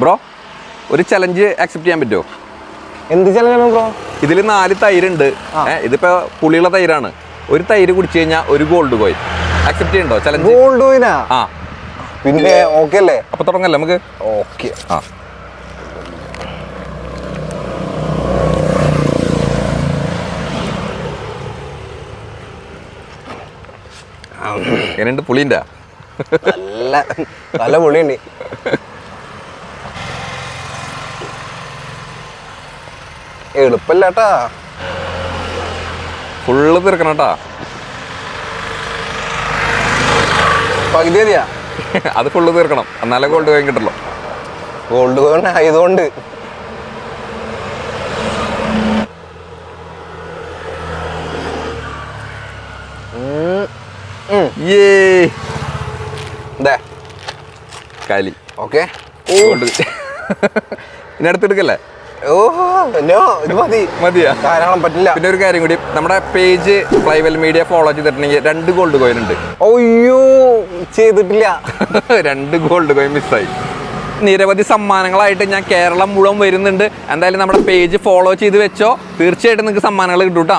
Bro ഒരു challenge accept ചെയ്യാൻ പറ്റുമോ? എന്ത് ചലഞ്ചാണ് ബ്രോ ഇതിൽ നാല് തൈരുണ്ട്. ഇതിപ്പോ പുളിയുള്ള തൈരാണ്. ഒരു തൈര് കുടിച്ചു കഴിഞ്ഞാൽ ഒരു ഗോൾഡ് കോയിൻ അക്സെപ്റ്റ് ചെയ്യണ്ടോ ചലഞ്ച് ഗോൾഡ് കോയിനാ ആ? പിന്നെ ഓക്കെ അല്ലേ? അപ്പൊ തുടങ്ങല്ലേ നമുക്ക്? ഓക്കെ ആ. എങ്ങനെയുണ്ട് പുളിന്റെ നല്ല നല്ല പൊളിയുണ്ട്. എളുപ്പല്ല കേട്ടാ ഫുള്ള് തീർക്കണം കേട്ടാ പകുതി മതിയാ? അത് ഫുള്ള് തീർക്കണം. എന്നാലേ ഗോൾഡ് കോയിൻ കിട്ടല്ലോ ഗോൾഡ് കോയിൻ ആയതുകൊണ്ട്. കാലി. ഓക്കെ. ഇനി അടുത്തെടുക്കല്ലേ ഓ നോ ഇത് മതി. മതിയാ. ധാരാളം പറ്റില്ല. പിന്നെ ഒരു കാര്യം കൂടി നമ്മുടെ പേജ് ഫ്ലൈവെൽ മീഡിയ ഫോളോ ചെയ്തിട്ടുണ്ടെങ്കിൽ രണ്ട് ഗോൾഡ് കോയിൻ ഉണ്ട്. അയ്യോ ചെയ്തിട്ടില്ല. രണ്ട് ഗോൾഡ് കോയിൻ മിസ്സായി നിരവധി സമ്മാനങ്ങളായിട്ട് ഞാൻ കേരളം മുഴുവൻ വരുന്നുണ്ട്. എന്തായാലും നമ്മുടെ പേജ് ഫോളോ ചെയ്ത് വെച്ചോ. തീർച്ചയായിട്ടും നിങ്ങൾക്ക് സമ്മാനങ്ങൾ കിട്ടും ട്ടോ.